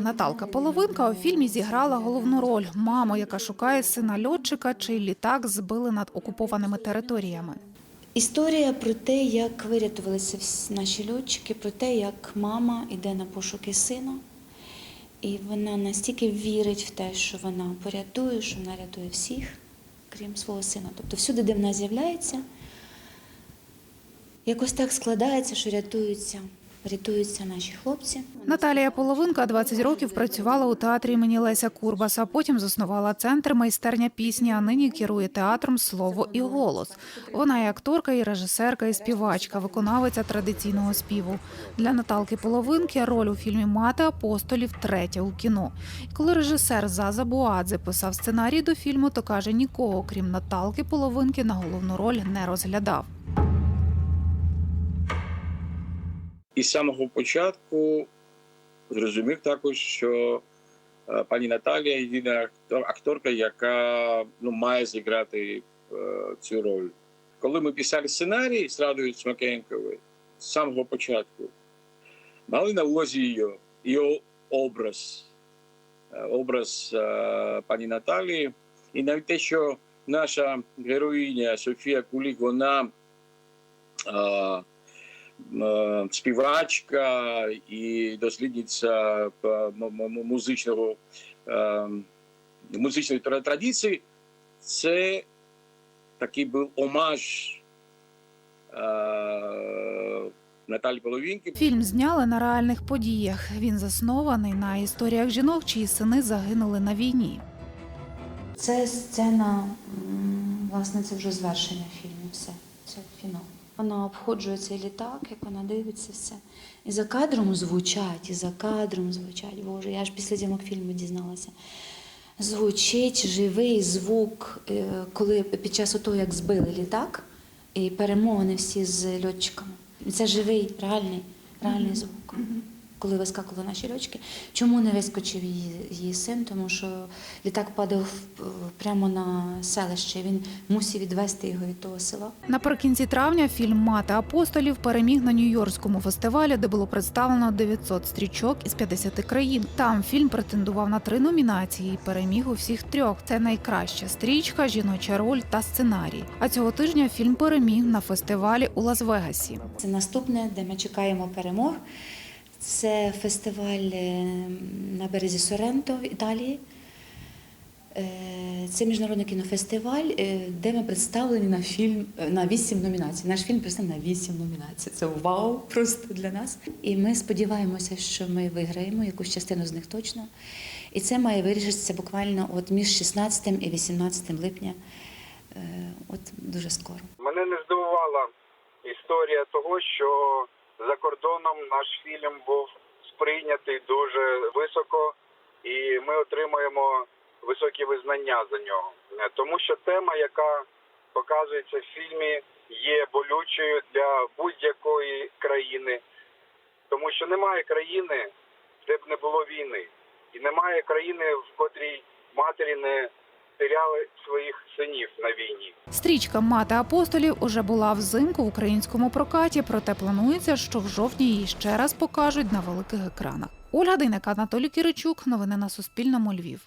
Наталка Половинка у фільмі зіграла головну роль маму, яка шукає сина льотчика, чий літак збили над окупованими територіями. Історія про те, як вирятувалися наші льотчики, про те, як мама йде на пошуки сина, і вона настільки вірить в те, що вона порятує, що вона рятує всіх, крім свого сина. Тобто всюди, де вона з'являється, якось так складається, що рятуються, рятуються наші хлопці. Наталія Половинка 20 років працювала у театрі імені Леся Курбаса. Потім заснувала центр майстерня пісні, а нині керує театром Слово і голос. Вона і акторка, і режисерка, і співачка, виконавиця традиційного співу. Для Наталки Половинки роль у фільмі Мати апостолів третя у кіно. Коли режисер Заза Буадзе писав сценарій до фільму, то каже, нікого, крім Наталки Половинки, на головну роль не розглядав. І з самого початку зрозумів також, що е, пані Наталія єдина актор- акторка, яка ну, має зіграти е, цю роль. Коли ми писали сценарій з Радою Смакенковою з самого початку, мали на увазі її, її образ, е, образ пані Наталії. І навіть те, що наша героїня Софія Кулік, вона співачка і дослідниця е, музичного е, музичної традиції, це такий був омаж е, Наталі Половінки. Фільм зняли на реальних подіях. Він заснований на історіях жінок, чиї сини загинули на війні. Це сцена, власне, це вже звершення фільму. Все. Вона обходжує цей літак, як вона дивиться все. І за кадром звучать, і за кадром звучать. Боже, я ж після зйомок фільму дізналася. Звучить живий звук, е, коли під час того, як збили літак, і перемовини всі з льотчиками. Це живий, реальний, реальний звук. Коли вискакували наші льотчики. Чому не вискочив її, її син? Тому що літак падав прямо на селище. Він мусив відвести його від того села. Наприкінці травня фільм Мати апостолів переміг на Нью-Йоркському фестивалі, де було представлено 900 стрічок із 50 країн. Там фільм претендував на три номінації. і Переміг у всіх трьох. Це найкраща стрічка, жіноча роль та сценарій. А цього тижня фільм переміг на фестивалі у Лас-Вегасі. Це наступне, де ми чекаємо перемог. Це фестиваль е, на березі Соренто в Італії. Е, Це міжнародний кінофестиваль, е, де ми представлені на фільм на вісім номінацій. Наш фільм представлений на вісім номінацій. Це вау просто для нас. І ми сподіваємося, що ми виграємо якусь частину з них точно. І це має вирішитися буквально от між 16 і 18 липня. От дуже скоро. Мене не здивувала історія того, що за кордоном наш фільм був сприйнятий дуже високо, і ми отримуємо високі визнання за нього. Е, Тому що тема, яка показується в фільмі, є болючою для будь-якої країни, тому що немає країни, де б не було війни, і немає країни, в котрій матері не теряли своїх синів на війні. Стрічка Мати апостолів уже була взимку в українському прокаті, проте планується, що в жовтні її ще раз покажуть на великих екранах. Ольга Дейнека, Анатолій Киричук. Новини на Суспільному. Львів.